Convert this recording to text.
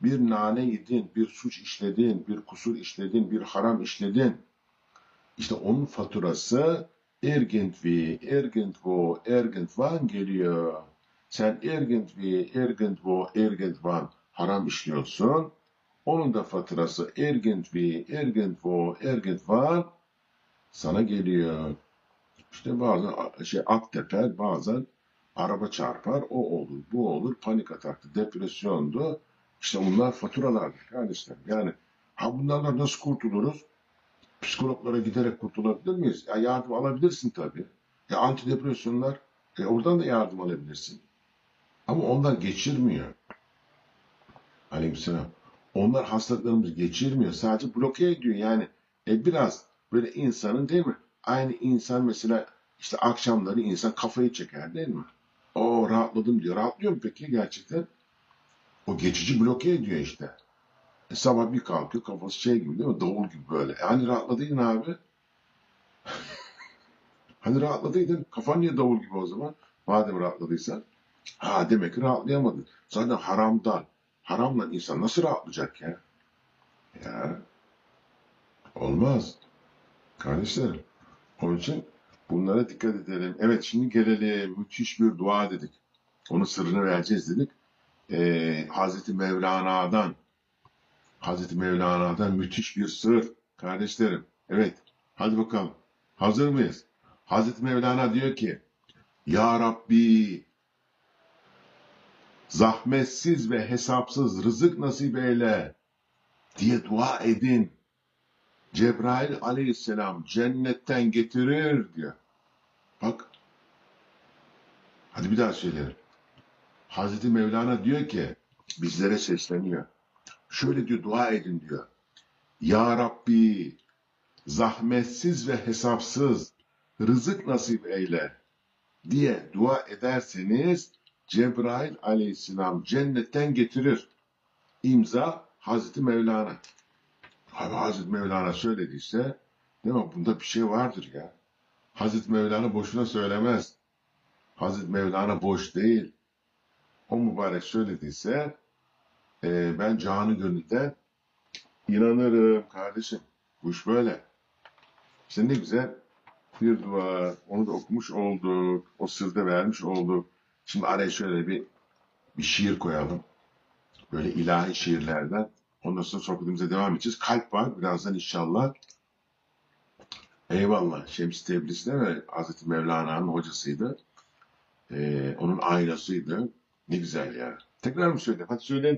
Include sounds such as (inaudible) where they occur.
bir nane yedin, bir suç işledin, bir kusur işledin, bir haram işledin. İşte onun faturası irgendwie, irgendwo, irgendwann geliyor. Sen irgendwie, irgendwo, irgendwann haram işliyorsun. Onun da faturası irgendwie, irgendwo, irgendwann sana geliyor. İşte bazen şey ak teper, bazen araba çarpar, o olur, bu olur, panik ataktı, depresyondu. İşte bunlar faturalardır kardeşler. Yani ha bunlardan nasıl kurtuluruz? Psikologlara giderek kurtulabilir miyiz? Ya yardım alabilirsin tabii. Ya antidepresyonlar, e oradan da yardım alabilirsin. Ama onlar geçirmiyor. Aleykümselam. Onlar hastalıklarımızı geçirmiyor. Sadece bloke ediyor. Yani e, biraz böyle insanın değil mi? Aynı insan mesela işte akşamları insan kafayı çeker değil mi? O rahatladım diyor. Rahatlıyor mu peki gerçekten? O geçici bloke ediyor işte. E, sabah bir kalkıyor kafası şey gibi değil mi? Davul gibi böyle. E, hani rahatladıydın abi? (laughs) hani rahatladıydın? Kafan niye davul gibi o zaman? Madem rahatladıysan. Ha demek ki rahatlayamadın. Zaten haramdan. Haramla insan nasıl rahatlayacak ya? Ya. Olmaz. Kardeşlerim. Onun için bunlara dikkat edelim. Evet şimdi gelelim. Müthiş bir dua dedik. Onun sırrını vereceğiz dedik. Ee, Hazreti Mevlana'dan Hazreti Mevlana'dan müthiş bir sır. Kardeşlerim. Evet. Hadi bakalım. Hazır mıyız? Hazreti Mevlana diyor ki Ya Rabbi zahmetsiz ve hesapsız rızık nasip eyle diye dua edin. Cebrail aleyhisselam cennetten getirir diyor. Bak. Hadi bir daha söyleyelim. Hazreti Mevlana diyor ki bizlere sesleniyor. Şöyle diyor dua edin diyor. Ya Rabbi zahmetsiz ve hesapsız rızık nasip eyle diye dua ederseniz Cebrail aleyhisselam cennetten getirir. İmza Hazreti Mevlana. Abi Hazreti Mevlana söylediyse değil mi? Bunda bir şey vardır ya. Hazreti Mevlana boşuna söylemez. Hazreti Mevlana boş değil. O mübarek söylediyse e, ben canı gönülden inanırım kardeşim. Bu iş böyle. İşte ne güzel bir dua. Onu da okumuş olduk. O sırda vermiş olduk. Şimdi araya şöyle bir bir şiir koyalım. Böyle ilahi şiirlerden. Ondan sonra sohbetimize devam edeceğiz. Kalp var birazdan inşallah. Eyvallah. Şems Tebriz de ve Hazreti Mevlana'nın hocasıydı. Ee, onun aynasıydı. Ne güzel ya. Tekrar mı söyleyeyim? Hadi söyleyin.